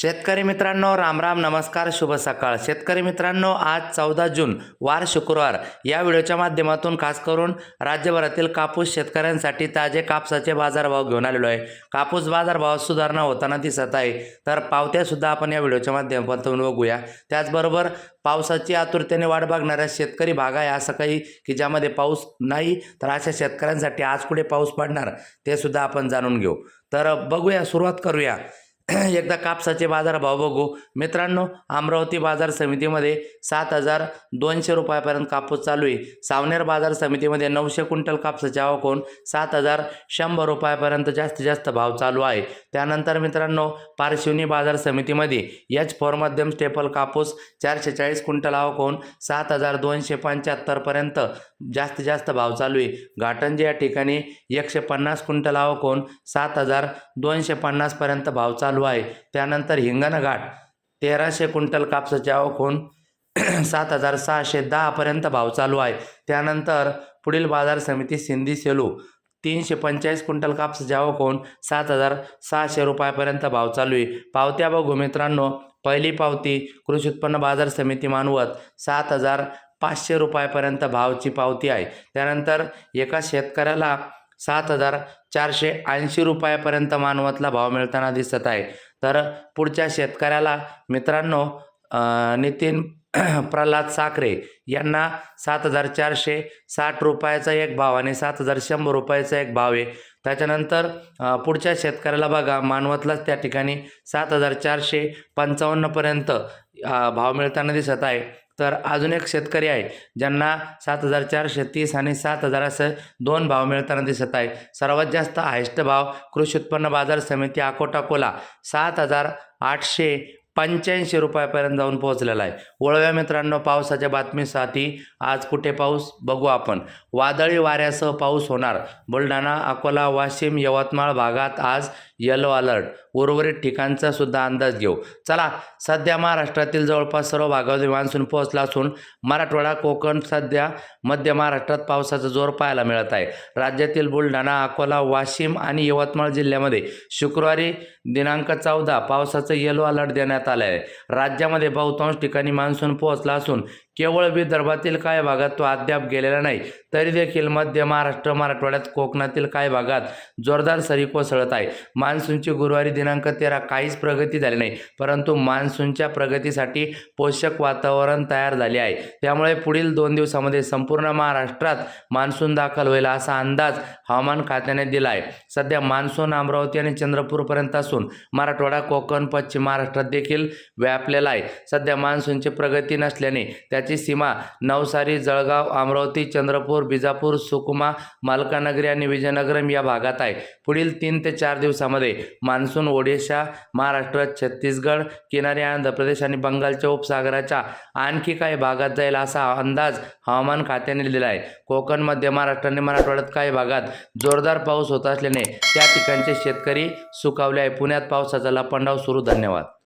शेतकरी मित्रांनो राम राम नमस्कार शुभ सकाळ. शेतकरी मित्रांनो आज चौदा जून वार शुक्रवार. या व्हिडिओच्या माध्यमातून खास करून राज्यभरातील कापूस शेतकऱ्यांसाठी ताजे कापसाचे बाजारभाव घेऊन आलेलो आहे. कापूस बाजारभावात सुधारणा होताना दिसत आहे. तर पावत्यासुद्धा आपण या व्हिडिओच्या माध्यमातून बघूया. त्याचबरोबर पावसाची आतुरतेने वाट बघणाऱ्या शेतकरी भाग आहे. असं काही की ज्यामध्ये पाऊस नाही तर अशा शेतकऱ्यांसाठी आज कुठे पाऊस पडणार ते सुद्धा आपण जाणून घेऊ. तर बघूया सुरुवात करूया. एकदा कापसाचे बाजारभाव बघू. मित्रांनो अमरावती बाजार समितीमध्ये सात हजार दोनशे रुपयापर्यंत कापूस चालू आहे. सावनेर बाजार समितीमध्ये नऊशे क्विंटल कापसाचे आवक होऊन सात हजार शंभर रुपयापर्यंत जास्तीत जास्त भाव चालू आहे. त्यानंतर मित्रांनो पारशिवनी बाजार समितीमध्ये एच फोर मध्यम स्टेपल कापूस चारशे चाळीस क्विंटल आवक होऊन सात हजार दोनशे पंच्याहत्तरपर्यंत जास्तीत जास्त भाव चालू आहे. घाटंजी या ठिकाणी एकशे पन्नास क्विंटल आवक होऊन सात हजार दोनशे पन्नासपर्यंत भाव चालू चालू आहे. त्यानंतर हिंगणघाट तेराशे क्विंटल कापसाची आवक होऊन सात हजार सहाशे दहापर्यंत भाव चालू आहे. त्यानंतर पुढील बाजार समिती सिंधी सेलू तीनशे पंचेचाळीस क्विंटल कापसाची आवक होऊन सात हजार सहाशे रुपयापर्यंत भाव चालू आहे. पावत्या बघू मित्रांनो पहिली पावती कृषी उत्पन्न बाजार समिती मानवत सात हजार पाचशे रुपयापर्यंत भावची पावती आहे. त्यानंतर एका शेतकऱ्याला सात हजार चारशे ऐंशी रुपयापर्यंत मानवतला भाव मिळताना दिसत आहे. तर पुढच्या शेतकऱ्याला मित्रांनो नितीन प्रल्हाद साखरे यांना सात हजार चारशे साठ रुपयाचा एक भाव आणि सात हजार शंभर रुपयाचा एक भाव आहे. त्याच्यानंतर पुढच्या शेतकऱ्याला बघा मानवतलाच त्या ठिकाणी सात हजार चारशे पंचावन्नपर्यंत भाव मिळताना दिसत आहे. तर अजून एक शेतकरी आहे ज्यांना सात हजार चारशे तीस आणि सात हजार असं दोन भाव मिळताना दिसत आहे. सर्वात जास्त हायस्ट भाव कृषी उत्पन्न बाजार समिती अकोटाकोला सात हजार आठशे पंच्याऐंशी रुपयापर्यंत जाऊन पोहोचलेला आहे. वळव्या मित्रांनो पावसाच्या बातमीसाठी आज कुठे पाऊस बघू आपण. वादळी वाऱ्यासह पाऊस होणार. बुलढाणा अकोला वाशिम यवतमाळ भागात आज येलो अलर्ट उर्वरित ठिकाणचा सुद्धा अंदाज घेऊ. चला सध्या महाराष्ट्रातील जवळपास सर्व भागामध्ये मान्सून पोहोचला असून मराठवाडा कोकण सध्या मध्य महाराष्ट्रात पावसाचा जोर पाहायला मिळत आहे. राज्यातील बुलढाणा अकोला वाशिम आणि यवतमाळ जिल्ह्यामध्ये शुक्रवारी दिनांक चौदा पावसाचं येलो अलर्ट देण्यात आलं आहे राज्यामध्ये बहुतांश ठिकाणी मान्सून पोहोचला असून केवळ विदर्भातील काही भागात तो अद्याप गेलेला नाही तरी देखील मध्य महाराष्ट्र मराठवाड्यात कोकणातील काही भागात जोरदार सरी कोसळत आहे. मान्सूनची गुरुवारी दिनांक तेरा काहीच प्रगती झाली नाही परंतु मान्सूनच्या प्रगतीसाठी पोषक वातावरण तयार झाले आहे. त्यामुळे पुढील दोन दिवसामध्ये संपूर्ण महाराष्ट्रात मान्सून दाखल होईल असा अंदाज हवामान खात्याने दिला आहे. सध्या मान्सून अमरावती आणि चंद्रपूरपर्यंत असून मराठवाडा कोकण पश्चिम महाराष्ट्रात देखील व्यापलेला आहे. सध्या मान्सूनची प्रगती नसल्याने त्याची सीमा नवसारी जळगाव अमरावती चंद्रपूर बिजापूर सुकमा मालकानगरी आणि विजयनगरम या भागात आहे. पुढील तीन ते चार दिवसामध्ये मान्सून ओडिशा महाराष्ट्र छत्तीसगड किनारी आंध्र प्रदेश आणि बंगालच्या उपसागराच्या आणखी काही भागात जाईल असा अंदाज हवामान खात्याने दिला आहे. कोकण मध्य महाराष्ट्र आणि मराठवाड्यात काही भागात जोरदार पाऊस होत असल्याने त्या ठिकाणचे शेतकरी सुकावले आहे. पुण्यात पावसाचा लपंडाव सुरू. धन्यवाद.